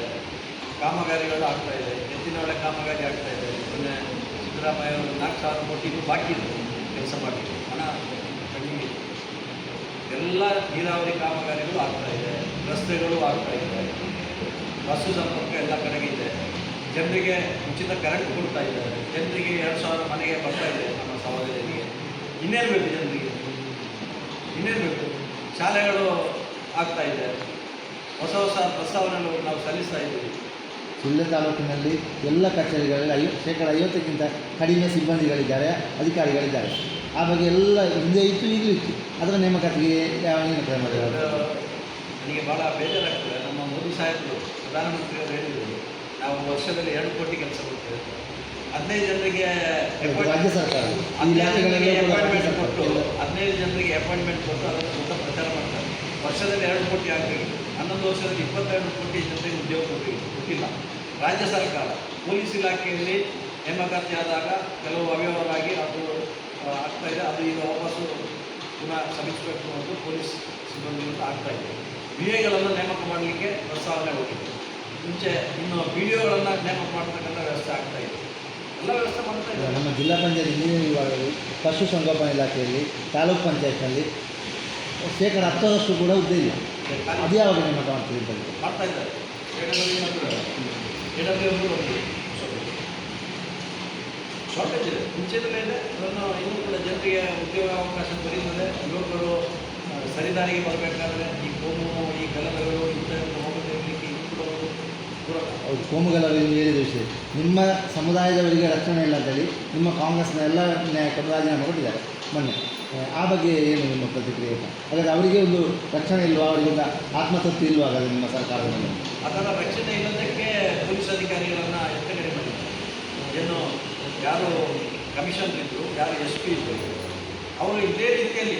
ಕಾಮಗಾರಿಗಳು ಆಗ್ತಾ ಇದೆ. ಎತ್ತಿನ ಒಳ್ಳೆ ಕಾಮಗಾರಿ ಆಗ್ತಾ ಇದೆ. ಮೊನ್ನೆ ಸಿದ್ದರಾಮಯ್ಯ ಅವರು ನಾಲ್ಕು ಸಾವಿರ ಕೋಟಿ ಬಾಕಿ ಇದೆ, ಕೆಲಸ ಮಾಡಲಿಕ್ಕೆ ಹಣ ಕಡಿಮೆ ಎಲ್ಲ ನೀರಾವರಿ ಕಾಮಗಾರಿಗಳು ಆಗ್ತಾ ಇದೆ, ರಸ್ತೆಗಳು ಆಗ್ತಾ ಇದೆ, ಬಸ್ಸು ಸಂಪರ್ಕ ಎಲ್ಲ ಕಡೆಗಿದೆ ಜನರಿಗೆ ಉಚಿತ ಕರೆಂಟ್ ಕೊಡ್ತಾ ಇದ್ದಾರೆ. ಜನರಿಗೆ ಎರಡು ಸಾವಿರ ಮನೆಗೆ ಬರ್ತಾ ಇದೆ ನಮ್ಮ ಸಹೋದರಿಯರಿಗೆ ಇನ್ನೇನು ಬೇಕು ಜನರಿಗೆ? ಇನ್ನೇನು ಬೇಕು? ಶಾಲೆಗಳು ಆಗ್ತಾ ಇದೆ. ಹೊಸ ಹೊಸ ಪ್ರಸ್ತಾವನೆಗಳು ನಾವು ಸಲ್ಲಿಸ್ತಾ ಇದ್ದೀವಿ. ಸುಳ್ಯ ತಾಲೂಕಿನಲ್ಲಿ ಎಲ್ಲ ಕಚೇರಿಗಳಲ್ಲಿ ಐ ಶೇಕಡ ಐವತ್ತಕ್ಕಿಂತ ಕಡಿಮೆ ಸಿಬ್ಬಂದಿಗಳಿದ್ದಾರೆ ಅಧಿಕಾರಿಗಳಿದ್ದಾರೆ. ಆ ಬಗ್ಗೆ ಎಲ್ಲ ಹಿಂದೆ ಇತ್ತು ಈಗಲೂ ಇತ್ತು. ಅದರ ನೇಮಕಾತಿಗೆ ಯಾವ ಏನು ಕ್ರಮ ನನಗೆ ಭಾಳ ಬೇಜಾರಾಗ್ತದೆ. ನಮ್ಮ ಮೋದಿ ಸಾಹೇಬರು ಪ್ರಧಾನಮಂತ್ರಿಯವರು ಹೇಳಿದರು ನಾವು ವರ್ಷದಲ್ಲಿ ಎರಡು ಕೋಟಿ ಕೆಲಸ ಕೊಡ್ತೇವೆ. ಹದಿನೈದು ಜನರಿಗೆ ರಾಜ್ಯ ಸರ್ಕಾರ. ಅಪಾಯಿಂಟ್ಮೆಂಟ್ ಕೊಟ್ಟು ಹದಿನೈದು ಜನರಿಗೆ ಅಪಾಯಿಂಟ್ಮೆಂಟ್ ಕೊಟ್ಟು ಅದನ್ನು ದೊಡ್ಡ ಪ್ರಚಾರ ಮಾಡ್ತಾರೆ. ವರ್ಷದಲ್ಲಿ ಎರಡು ಕೋಟಿ ಆಗಬೇಕು. ಹನ್ನೊಂದು ವರ್ಷದಲ್ಲಿ ಇಪ್ಪತ್ತೆರಡು ಕೋಟಿ ಜನರಿಗೆ ಉದ್ಯೋಗ ಕೊಟ್ಟಿಲ್ಲ. ರಾಜ್ಯ ಸರ್ಕಾರ ಪೊಲೀಸ್ ಇಲಾಖೆಯಲ್ಲಿ ನೇಮಕಾತಿ ಆದಾಗ ಕೆಲವು ಅವ್ಯವಹಾರಾಗಿ ಅದು ಆಗ್ತಾ ಇದೆ. ಅದು ಈಗ ವಾಪಸ್ಸು ಪುನಃ ಸಲ್ಲಿಸಬೇಕು ಅನ್ನೋದು ಪೊಲೀಸ್ ಸಿಬ್ಬಂದಿಯಿಂದ ಆಗ್ತಾ ಇದೆ. ಬಿ ಎಗಳನ್ನು ನೇಮಕ ಮಾಡಲಿಕ್ಕೆ ಪ್ರಸ್ತಾವನೆ ಹೋಗಿದೆ. ಮುಂಚೆ ಇನ್ನು ಬಿ ಡಿ ಒಗಳನ್ನು ನೇಮಕ ಮಾಡ್ತಕ್ಕಂಥ ವ್ಯವಸ್ಥೆ ಆಗ್ತಾ ಇದೆ. ಎಲ್ಲ ವ್ಯವಸ್ಥೆ ಮಾಡ್ತಾ ಇದ್ದಾರೆ ನಮ್ಮ ಜಿಲ್ಲಾ ಪಂಚಾಯತ್ ನೀವು ಇವಾಗ ಪಶುಸಂಗೋಪನಾ ಇಲಾಖೆಯಲ್ಲಿ ತಾಲೂಕು ಪಂಚಾಯತ್ನಲ್ಲಿ ಶೇಕಡ ಹತ್ತರಷ್ಟು ಕೂಡ ಹುದ್ದೆ ಇಲ್ಲ ಅದು ಯಾವಾಗ ನೇಮಕ ಮಾಡ್ತೀವಿ. ಮಾಡ್ತಾ ಇದ್ದಾರೆ. ಎ ಡಬ್ಲ್ಯೂ ಒಂದು ಶಾರ್ಟೇಜ್ ಇದೆ. ಮುಂಚೆದಲ್ಲೇ ಮೇಲೆ ಅದನ್ನು ಇನ್ನೂ ಜನರಿಗೆ ಉದ್ಯೋಗ ಅವಕಾಶ ದೊರೆಯುತ್ತದೆ. ಯುವಕರು ಸರಿದಾರಿಗೆ ಬರಬೇಕಾದ್ರೆ ಈ ಕೋಮು, ಈ ಗಲಭೆಗಳು ಇಂಥ ಹೋಗದಿರಲಿಕ್ಕೆ ಇದು ಕೂಡ ಹೌದು ಕೋಮುಗಲಭೆ ಹೇಳಿದ ವಿಷಯ. ನಿಮ್ಮ ಸಮುದಾಯದವರಿಗೆ ರಕ್ಷಣೆ ಇಲ್ಲ ಅಂತೇಳಿ ನಿಮ್ಮ ಕಾಂಗ್ರೆಸ್ನ ಎಲ್ಲ ರಾಜೀನಾಮೆ ಕೊಟ್ಟಿದ್ದಾರೆ ಮೊನ್ನೆ ಆ, ಬಗ್ಗೆ ಏನು ನಿಮ್ಮ ಪ್ರತಿಕ್ರಿಯೆ ಹಾಗಾದ್ರೆ ಅವರಿಗೆ ಒಂದು ರಕ್ಷಣೆ ಇಲ್ವಾ? ಅವರಿಗೆ ಒಂದು ಆತ್ಮತೃಪ್ತಿ ಇಲ್ವಾ ಹಾಗಾದರೆ ನಿಮ್ಮ ಸರ್ಕಾರದ ಅದರ ರಕ್ಷಣೆ ಇಲ್ಲದಕ್ಕೆ ಪೊಲೀಸ್ ಅಧಿಕಾರಿಗಳನ್ನು ಎತ್ತಗಡೆ ಮಾಡಿದ್ದಾರೆ ಏನು ಯಾರು ಕಮಿಷನ್ ಇದ್ದರು ಯಾರು ಎಸ್ ಪಿ ಇದ್ದರು ಅವರು ಇದೇ ರೀತಿಯಲ್ಲಿ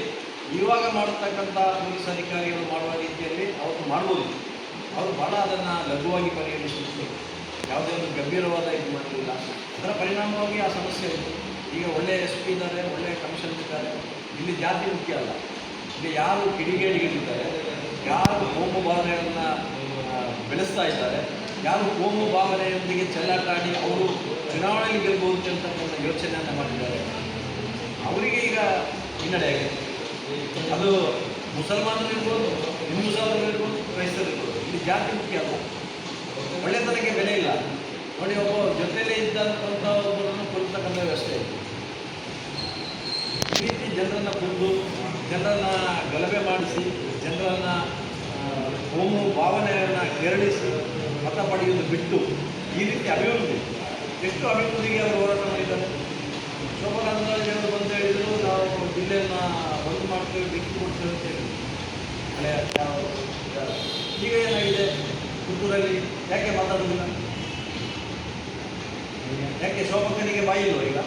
ಇವಾಗ ಮಾಡತಕ್ಕಂಥ ಪೊಲೀಸ್ ಅಧಿಕಾರಿಗಳು ಮಾಡುವ ರೀತಿಯಲ್ಲಿ ಅವರು ಮಾಡ್ಬೋದು. ಅವರು ಬಹಳ ಅದನ್ನು ಲಘುವಾಗಿ ಪರಿಗಣಿಸಿದ್ರು. ಯಾವುದೇ ಒಂದು ಗಂಭೀರವಾದ ಇದು ಮಾಡಲಿಲ್ಲ. ಅದರ ಪರಿಣಾಮವಾಗಿ ಆ ಸಮಸ್ಯೆ ಇತ್ತು. ಈಗ ಒಳ್ಳೆಯ ಎಸ್ ಪಿ ಇದ್ದಾರೆ ಒಳ್ಳೆಯ ಕಮಿಷನ್ ಇದ್ದಾರೆ. ಇಲ್ಲಿ ಜಾತಿ ಮುಖ್ಯ ಅಲ್ಲ. ಇಲ್ಲಿ ಯಾರು ಕಿಡಿಗೇಡಿಗಳಿದ್ದಾರೆ ಯಾರು ಕೋಮು ಭಾವನೆಗಳನ್ನು ಬೆಳೆಸ್ತಾ ಇದ್ದಾರೆ, ಯಾರು ಕೋಮು ಭಾವನೆಯೊಂದಿಗೆ ಚೆಲ್ಲಾಟ ಆಡಿ ಅವರು ಚುನಾವಣೆಯಲ್ಲಿ ಗೆಲ್ಬಹುದು ಅಂತಕ್ಕಂಥ ಯೋಚನೆಯನ್ನು ಮಾಡಿದ್ದಾರೆ. ಅವರಿಗೆ ಈಗ ಹಿನ್ನಡೆ ಆಗಿದೆ. ಅದು ಮುಸಲ್ಮಾನರು ಇರ್ಬೋದು, ಹಿಂದೂ ಸಹೋದರರು ಇರ್ಬೋದು, ಕ್ರೈಸ್ತರು ಇರ್ಬೋದು. ಇಲ್ಲಿ ಜಾತಿ ಮುಖ್ಯ ಅಲ್ಲ. ಒಳ್ಳೆತನಕ್ಕೆ ಬೆಲೆ ಇಲ್ಲ. ನೋಡಿ ಒಬ್ಬ ಜೊತೆಯಲ್ಲೇ ಇದ್ದಂಥ ಒಬ್ಬರನ್ನು ಕೊಲ್ತಕ್ಕಂಥ ವ್ಯವಸ್ಥೆ ಇದೆ. ಜನರನ್ನು ಕೊಂದು, ಜನರನ್ನು ಗಲಭೆ ಮಾಡಿಸಿ, ಜನರನ್ನು ಕೋಮು ಭಾವನೆಯನ್ನು ಕೆರಳಿಸಿ ಮತ ಪಡೆಯುವುದು ಬಿಟ್ಟು ಈ ರೀತಿ ಅಭಿವೃದ್ಧಿ. ಎಷ್ಟು ಅಭಿವೃದ್ಧಿಗೆ ಅವರು ಹೋರಾಟ ಮಾಡಿದ್ದಾರೆ? ಶೋಭಾನಂದರಾಜ್ ಅವರು ಬಂದು ಹೇಳಿದರು, ನಾವು ಜಿಲ್ಲೆಯನ್ನು ಬಂದ್ ಮಾಡ್ತೇವೆ ಬೆಂಕಿ ಕೊಡ್ತೇವೆ ಅಂತ ಹೇಳಿ ಈಗ ಏನಾಗಿದೆ? ಪುತ್ತೂರಲ್ಲಿ ಯಾಕೆ ಮಾತಾಡೋದಿಲ್ಲ? ಯಾಕೆ ಶೋಭಕನಿಗೆ ಬಾಯಿ ಇಲ್ವಾ ಈಗ?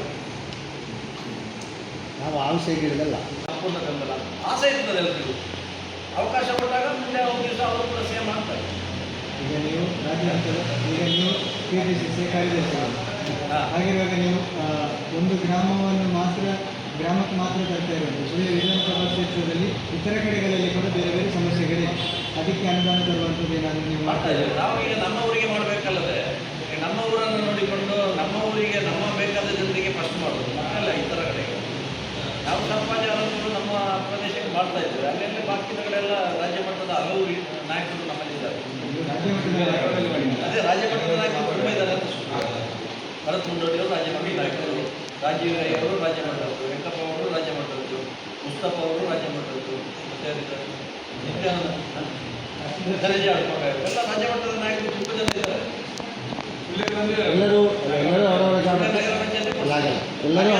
ನಾವು ಆಸೆ ವಿಷಯ ಕೇಳಿದಲ್ಲ ಸಂಪೂರ್ಣ ಬೆಂಬಲ ಆಸೆ ಇರ್ತದೆ ಎಲ್ಲರಿಗೂ ಅವಕಾಶ ಕೊಟ್ಟಾಗ ಮುಂದೆ ಒಂದು ದಿವಸ ಅವರು ಕೂಡ ಸೇಮ್ ಮಾಡ್ತಾರೆ. ಈಗ ನೀವು ಈಗ ನೀವು ಕೆ ಪಿ ಸಿ ಸಿ ಕಾರ್ಯದರ್ಶಿ. ಹಾಗಿರುವಾಗ ನೀವು ಒಂದು ಗ್ರಾಮವನ್ನು ಮಾತ್ರ ಗ್ರಾಮಕ್ಕೆ ಮಾತ್ರ ತರ್ತಾ ಇರೋದು. ಸುಳ್ಯ ವಿಧಾನಸಭಾ ಕ್ಷೇತ್ರದಲ್ಲಿ ಇತರ ಕಡೆಗಳಲ್ಲಿ ಕೂಡ ಬೇರೆ ಬೇರೆ ಸಮಸ್ಯೆಗಳಿವೆ. ಅದಕ್ಕೆ ಅನುದಾನ ತರುವಂಥದ್ದು ಏನಾದರೂ ನೀವು ಮಾಡ್ತಾ ಇದ್ದೀವಿ. ನಾವು ಈಗ ನಮ್ಮ ಊರಿಗೆ ಮಾಡಬೇಕಲ್ಲದೆ ನಮ್ಮ ಊರನ್ನು ನೋಡಿಕೊಂಡು ನಮ್ಮ ಊರಿಗೆ ನಮ್ಮ ಬೇಕಾದ ಜನರಿಗೆ ಫಸ್ಟ್ ಮಾಡೋದು ಮಾಡಲ್ಲ ಇತರ ಕಡೆಗೆ. ನಾವು ಸಮಾಜವನ್ನು ನಮ್ಮ ಪ್ರದೇಶಕ್ಕೆ ಮಾಡ್ತಾ ಇದ್ದಾರೆ ಅಲ್ಲೆಲ್ಲ ಬಾಕಿ ಕಡೆಲ್ಲ ರಾಜ್ಯ ಮಟ್ಟದ ಹಲವು ನಾಯಕರು ನಮ್ಮಲ್ಲಿದ್ದಾರೆ. ಅದೇ ರಾಜ್ಯ ಮಟ್ಟದ ನಾಯಕರು ತುಂಬ ಇದ್ದಾರೆ ಅಂತ ಭರತ್ ಮುಂಡೋಡಿ ಅವರು ರಾಜ್ಯ ಮಟ್ಟದ ನಾಯಕರು ರಾಜೀವ್ ರಾಯ್ ಅವರು ರಾಜ್ಯ ಮಟ್ಟದ್ದು ವೆಂಕಪ್ಪ ಅವರು ರಾಜ್ಯ ಮಟ್ಟದ್ದು ಮುಸ್ತಫಾ ಅವರು ರಾಜ್ಯ ಮಟ್ಟದ್ದು ಮತ್ತೆ ನಿತ್ಯಾನಂದ ಎಲ್ಲ ರಾಜ್ಯ ಮಟ್ಟದ ನಾಯಕರು ತುಂಬ ಜನ ಇದ್ದಾರೆ. ಎಲ್ಲರೂ ಎಲ್ಲರೂ ಅವರವರ ಎಲ್ಲರೂ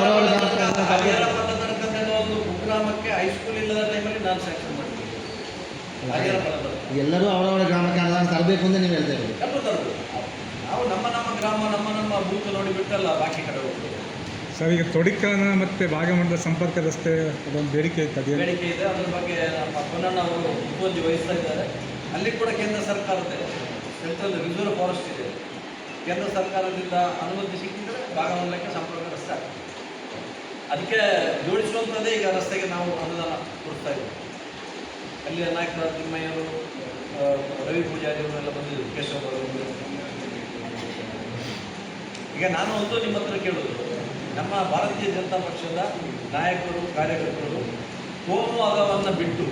ಎಲ್ಲರೂ ಅವರವರ ಗ್ರಾಮಕ್ಕೆ ಅನುದಾನ ತರಬೇಕು ಅಂತ ನೀವು ಹೇಳ್ತಾ ಇರೋದು. ತರಬೇಕು. ನಾವು ನಮ್ಮ ನಮ್ಮ ಗ್ರಾಮ ನಮ್ಮ ನಮ್ಮ ಬೂತ್ ನೋಡಿ ಬಿಟ್ಟಲ್ಲ ಬಾಕಿ ಕಡೆ ಹೋಗ್ತೇವೆ ಸರ್ ಈಗ ತೊಡಿಕಾನ ಮತ್ತು ಭಾಗಮಂಡಲ ಸಂಪರ್ಕ ರಸ್ತೆ ಅದೊಂದು ಬೇಡಿಕೆ ಇತ್ತು ಅದೇ ಬೇಡಿಕೆ ಇದೆ. ಅದ್ರ ಬಗ್ಗೆ ನಮ್ಮ ಪೊನ್ನಣ್ಣ ಅವರು ಮುತುವರ್ಜಿ ವಹಿಸ್ತಾ ಇದ್ದಾರೆ ಅಲ್ಲಿ ಕೂಡ ಕೇಂದ್ರ ಸರ್ಕಾರದ ಸೆಂಟ್ರಲ್ ರಿಸರ್ವ್ ಫಾರೆಸ್ಟ್ ಇದೆ. ಕೇಂದ್ರ ಸರ್ಕಾರದಿಂದ ಅನುಮತಿ ಸಿಕ್ಕಿದ್ರೆ ಭಾಗಮಂಡಲಕ್ಕೆ ಸಂಪರ್ಕ ರಸ್ತೆ ಆಗ್ತದೆ. ಅದಕ್ಕೆ ಜೋಡಿಸುವಂಥದ್ದೇ ಈಗ ರಸ್ತೆಗೆ ನಾವು ಅನುದಾನ ಕೊಡ್ತಾ ಇದ್ದೀವಿ. ಅಲ್ಲಿಯ ನಾಯಕರಾದ ತಿಮ್ಮಯ್ಯರು ರವಿ ಪೂಜಾರಿ ಅವರೆಲ್ಲ ಬಂದಿದ್ದರು ಕೇಶವ ಈಗ ನಾನು ಒಂದು ನಿಮ್ಮ ಹತ್ರ ಕೇಳೋದು ನಮ್ಮ ಭಾರತೀಯ ಜನತಾ ಪಕ್ಷದ ನಾಯಕರು, ಕಾರ್ಯಕರ್ತರು ಕೋಮು ಅಗವನ್ನು ಬಿಟ್ಟು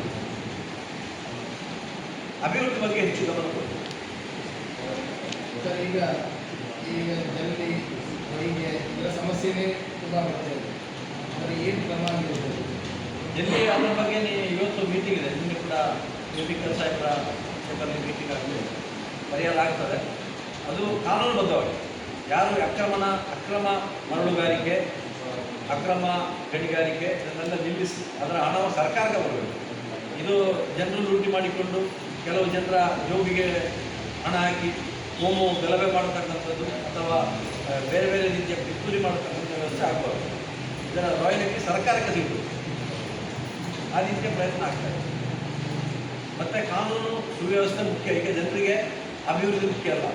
ಅಭಿವೃದ್ಧಿ ಬಗ್ಗೆ ಹೆಚ್ಚು ಗಮನ ಈಗ ಈಗ ಜನರಿಗೆ ಸಮಸ್ಯೆನೇ ತುಂಬ ಬರ್ತಾ ಇದೆ ಅದರ ಏನು ಕ್ರಮ ಆಗಿರ್ಬೋದು ಎಲ್ಲಿ ಅದರ ಬಗ್ಗೆ ಇವತ್ತು ಮೀಟಿಂಗ್ ಇದೆ ನಿನ್ನೆ ಕೂಡ ಸ್ಪೀಕರ್ ಸಾಹೇಬರ ಜೊತೆ ಮೀಟಿಂಗ್ ಆಗಿದೆ. ಬರೆಯಲಾಗ್ತದೆ. ಅದು ಕಾನೂನುಬದ್ಧವಾಗಿ. ಯಾರು ಅಕ್ರಮನ, ಅಕ್ರಮ ಮರಳುಗಾರಿಕೆ, ಅಕ್ರಮ ಗಣಿಗಾರಿಕೆ ಇದನ್ನೆಲ್ಲ ನಿಲ್ಲಿಸಿ ಅದರ ಹಣವು ಸರ್ಕಾರಕ್ಕೆ ಬರಬೇಕು ಇದು ಜನರು ಲೂಟಿ ಮಾಡಿಕೊಂಡು ಕೆಲವು ಜನರ ಜೋಬಿಗೆ ಹಣ ಹಾಕಿ ಕೋಮು ಗಲಭೆ ಮಾಡತಕ್ಕಂಥದ್ದು ಅಥವಾ ಬೇರೆ ಬೇರೆ ರೀತಿಯ ಪಿತ್ತೂರಿ ಮಾಡತಕ್ಕಂಥ ವ್ಯವಸ್ಥೆ ಆಗಬಾರ್ದು ಇದರ ರಾಯಲ್ಟಿ ಸರ್ಕಾರಕ್ಕೆ ಸಿಗಬೇಕು ಆ ರೀತಿಯ ಪ್ರಯತ್ನ ಆಗ್ತಾ ಇದೆ. ಮತ್ತು ಕಾನೂನು ಸುವ್ಯವಸ್ಥೆ ಮುಖ್ಯ, ಈಗ ಜನರಿಗೆ ಅಭಿವೃದ್ಧಿ ಮುಖ್ಯ ಅಲ್ಲ.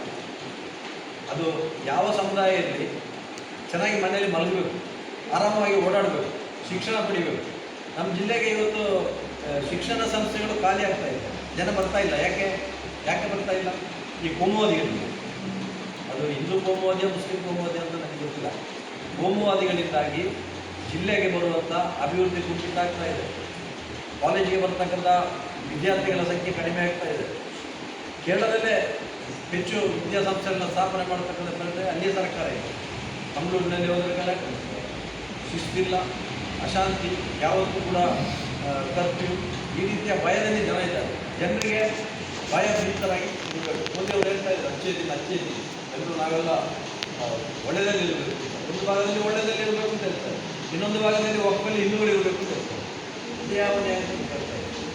ಅದು ಯಾವ ಸಮುದಾಯ ಇರಲಿ ಚೆನ್ನಾಗಿ ಮನೆಯಲ್ಲಿ ಮಲಗಬೇಕು, ಆರಾಮವಾಗಿ ಓಡಾಡಬೇಕು, ಶಿಕ್ಷಣ ಪಡಿಬೇಕು. ನಮ್ಮ ಜಿಲ್ಲೆಗೆ ಇವತ್ತು ಶಿಕ್ಷಣ ಸಂಸ್ಥೆಗಳು ಖಾಲಿ ಆಗ್ತಾ ಇದೆ. ಜನ ಬರ್ತಾ ಇಲ್ಲ. ಯಾಕೆ? ಯಾಕೆ ಬರ್ತಾ ಇಲ್ಲ? ಈ ಕೋಮುವಾದಿಗಳಿಂದ ಅದು ಹಿಂದೂ ಕೋಮುವಾದಿಯ ಮುಸ್ಲಿಂ ಕೋಮುವಾದಿ ಅಂತ ನನಗೆ ಗೊತ್ತಿಲ್ಲ. ಕೋಮುವಾದಿಗಳಿಂದಾಗಿ ಜಿಲ್ಲೆಗೆ ಬರುವಂಥ ಅಭಿವೃದ್ಧಿ ಕುಂಠಿತ ಆಗ್ತಾ ಇದೆ. ಕಾಲೇಜಿಗೆ ಬರ್ತಕ್ಕಂಥ ವಿದ್ಯಾರ್ಥಿಗಳ ಸಂಖ್ಯೆ ಕಡಿಮೆ ಆಗ್ತಾ ಇದೆ. ಕೇರಳದಲ್ಲೇ ಹೆಚ್ಚು ವಿದ್ಯಾಸಂಸ್ಥೆಗಳನ್ನ ಸ್ಥಾಪನೆ ಮಾಡತಕ್ಕಂಥ ಪ್ರಯತ್ನ ಅಲ್ಲಿಯ ಸರ್ಕಾರ ಇದೆ. ಮಂಗಳೂರಿನಲ್ಲಿ ಹೋದ್ರೆ ಶಿಸ್ತಿಲ್ಲ, ಅಶಾಂತಿ, ಯಾವತ್ತೂ ಕೂಡ ಕರ್ಫ್ಯೂ. ಈ ರೀತಿಯ ಭಯದಲ್ಲಿ ಜನ ಇದ್ದಾರೆ. ಜನರಿಗೆ ಭಯ ಭೀತರಾಗಿ ಮೋದಿ ಅವರು ಹೇಳ್ತಾ ಇದ್ದಾರೆ ಅಚ್ಚೇ ಇದ್ದೀನಿ ಎಲ್ಲರೂ ನಾವೆಲ್ಲ ಒಳ್ಳೆಯದಲ್ಲಿ ಇರಬೇಕು. ಒಂದು ಭಾಗದಲ್ಲಿ ಒಳ್ಳೆಯದಲ್ಲಿ ಇರಬೇಕು ಅಂತ ಹೇಳ್ತಾರೆ. ಇನ್ನೊಂದು ಭಾಗದಲ್ಲಿ ಒಕ್ಕಲ್ಲಿ ಹಿಂದೂಗಳು ಇರಬೇಕು ಅಂತ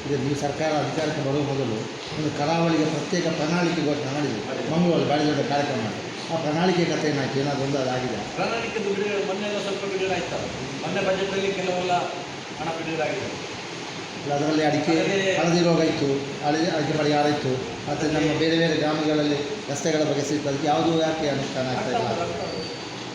ಇದು ನೀವು ಸರ್ಕಾರ ಅಧಿಕಾರಕ್ಕೆ ಬರುವ ಮೊದಲು ಒಂದು ಕರಾವಳಿಗೆ ಪ್ರತ್ಯೇಕ ಪ್ರಣಾಳಿಕೆ ಘೋಷಣೆ ಮಾಡಿದೆ ಮಂಗಳೂರು ಬಾಡಿ ದೊಡ್ಡ ಕಾರ್ಯಕ್ರಮ. ಮಾಡಿ ಆ ಪ್ರಣಾಳಿಕೆ ಕಥೆ ಏನಾಯ್ತು? ಏನಾದರೂ ಒಂದು ಅದಾಗಿದೆ ಪ್ರಣಾಳಿಕೆ ಮೊನ್ನೆ ಸ್ವಲ್ಪ ಬಿಡುಗಡೆ ಮೊನ್ನೆ ಬಜೆಟಲ್ಲಿ ಕೆಲವೆಲ್ಲ ಹಣ ಬಿಡುಗಡೆ ಆಗಿದೆ ಅದರಲ್ಲಿ ಅಡಿಕೆ ಹಳದಿ ರೋಗ ಇತ್ತು ಹಳದಿ ಅಡಿಕೆ ಪರಿಹಾರ ಇತ್ತು. ಮತ್ತು ನಮ್ಮ ಬೇರೆ ಬೇರೆ ಗ್ರಾಮಗಳಲ್ಲಿ ರಸ್ತೆಗಳ ಬಗ್ಗೆ ಸಿಗ್ತದೆ. ಯಾವುದೂ ಯಾಕೆ ಅನುಷ್ಠಾನ ಆಗ್ತಾ ಇಲ್ಲ.